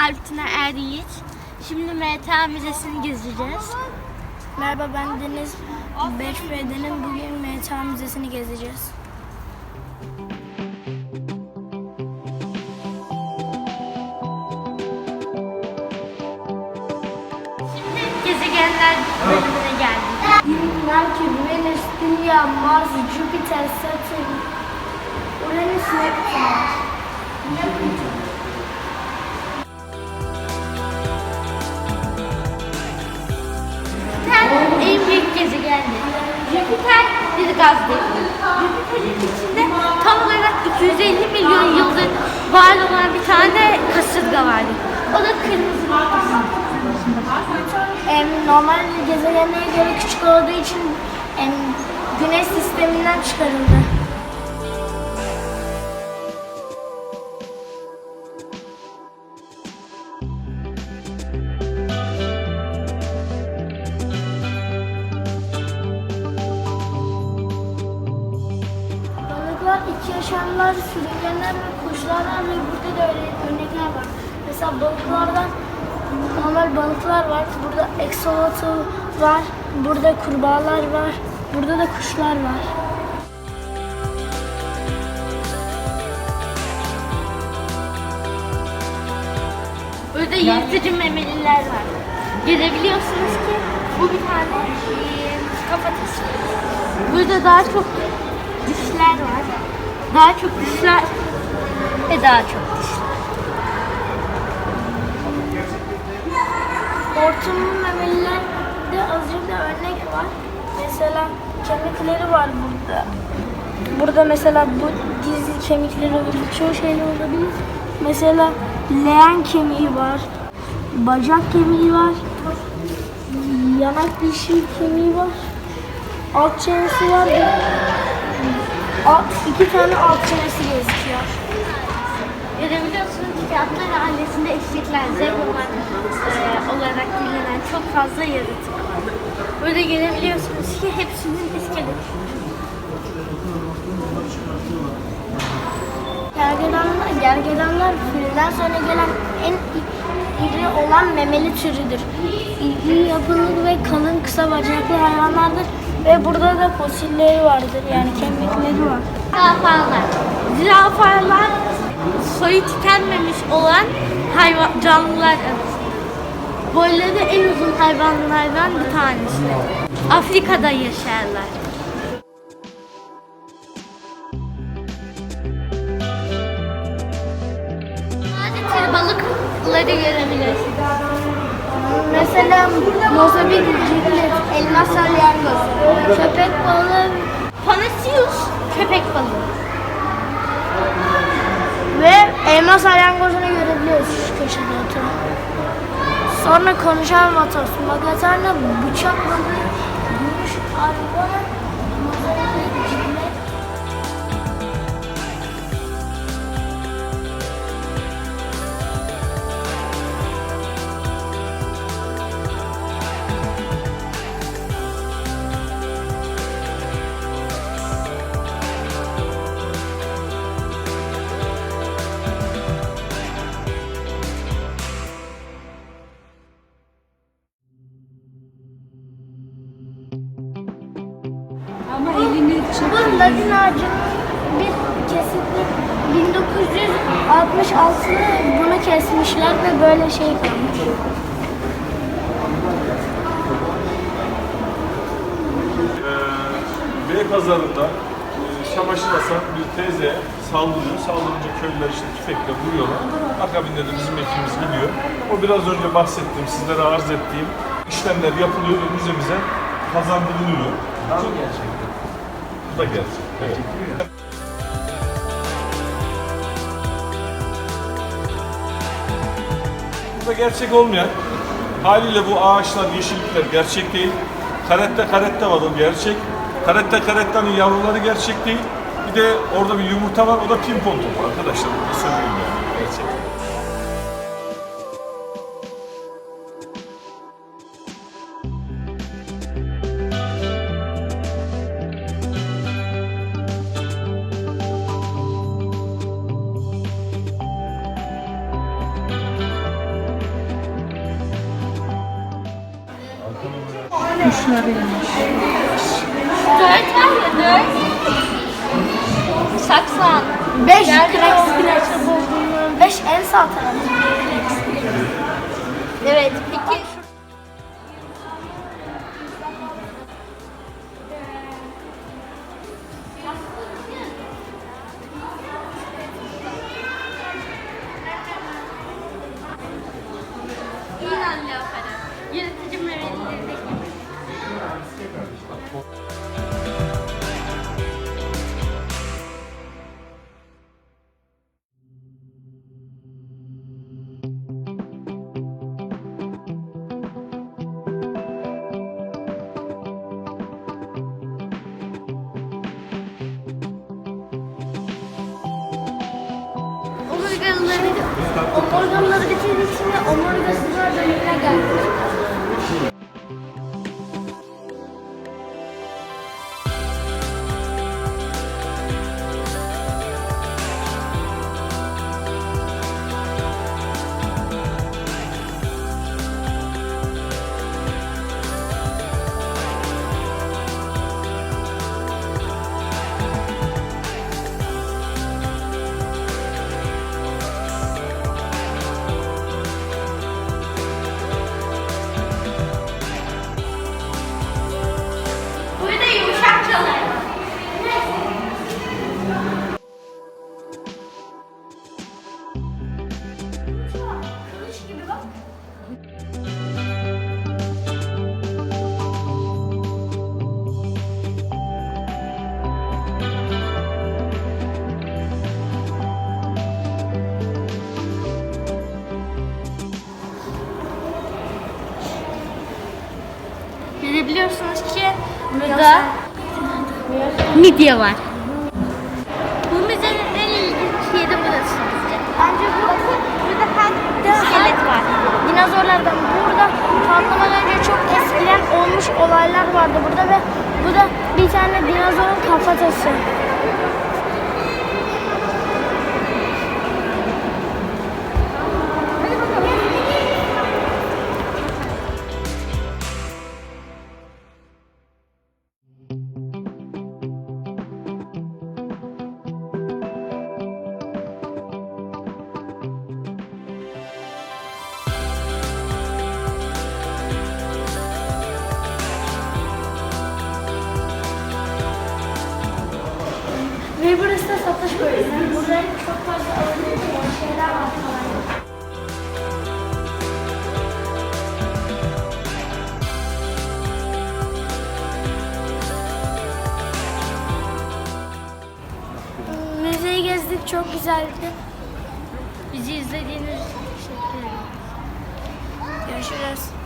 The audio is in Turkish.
Alptina Er Yiğit. Şimdi MTA Müzesi'ni gezeceğiz. Merhaba ben Deniz 5F'denim. Bugün MTA Müzesi'ni gezeceğiz. Şimdi gezegenler bölümüne geldik. Merkür, Venüs, Dünya, Mars, Jüpiter, Satürn, Uranüs, Neptün. Jüpiter Jüpiter bir gaz devri. Jüpiter'in içinde tam olarak 250 milyon yıldır var olan bir tane kasırga vardır. O da kırmızı bir kasırga. Normal gezegenlere göre küçük olduğu için Güneş sisteminden çıkarıldı. Yaşamlar, sürüngenler ve kuşlar var ve burada da öyle örnekler var. Mesela balıklardan normal balıklar var. Burada eksolotl var. Burada kurbağalar var. Burada da kuşlar var. Burada yırtıcı memeliler var. Görebiliyorsunuz ki bu bir tane kafatası. Burada daha çok dişler var. Daha çok dişler ve daha çok dişler. Hortumlu memelilerde azıcık da örnek var. Mesela kemikleri var burada. Burada mesela bu dizi kemikleri olabilir, çoğu şeyler olabilir. Mesela leğen kemiği var, bacak kemiği var, yanak dişi kemiği var, alt çenesi var. İki tane alt çenesi gözüküyor. Görebiliyorsunuz ki atlar ailesinde eşekler, zebralar eee, olarak bilinen çok fazla yaratık var. Burada görebiliyorsunuz ki hepsinin iskeleti. Gergedanlar, gergedanlar filden sonra gelen en i- iri olan memeli türüdür. İri yapılı ve kalın kısa bacaklı hayvanlardır ve burada da fosilleri vardır yani kemikleri var. Zürafalar. Zürafalar soyu tükenmemiş olan hayvan, canlılar arasında. Boyları en uzun hayvanlardan bir tanesi. Afrika'da yaşarlar. Balıkları görebilirsiniz. Mesela Mozambik ciklet, elmas salyangoz, köpek balığı Panasius köpek balığı. ve elmas salyangozunu görebiliyoruz şu köşede oturan. Sonra konuşan vatos, magatarla bıçak balığı, gümüş arpa, ağacının bir kesiti 1966'da bunu kesmişler ve böyle şey kalmış. Ee, Beypazarı'nda e, çamaşır asan bir teyze saldırıyor. Saldırınca köylüler işte tüfekle vuruyorlar. Akabinde de bizim ekibimiz gidiyor. O biraz önce bahsettiğim, sizlere arz ettiğim işlemler yapılıyor ve müzemize kazandırılıyor. Bu gerçek. Da gerçek. Evet. Bu da gerçek olmayan haliyle bu ağaçlar, yeşillikler gerçek değil. Karette karette var o gerçek. Karette karettanın yavruları gerçek değil. Bir de orada bir yumurta var o da pimpon topu arkadaşlar. Bunu söyleyeyim yani. Gerçek. Kuşlarıymış. Dört var ya dört. Saksan. 5 Rex Kıraç. 5 en sağ tarafı. Evet. Peki İran leoparı. Omurgalıları Omurgaları bitirdik şimdi omurgasızlar bölümüne geldik. Bilebiliyorsunuz ki burada midye var. Bu müzenin en ilginç yeri burası bizce. Bence burası, burada her iskelet var. Dinozorlardan burada patlamadan önce çok eskiden olmuş olaylar vardı burada ve bu da bir tane dinozorun kafatası. Bölümü. Gezdik çok güzeldi. Bizi izlediğiniz için teşekkür ederim. Görüşürüz.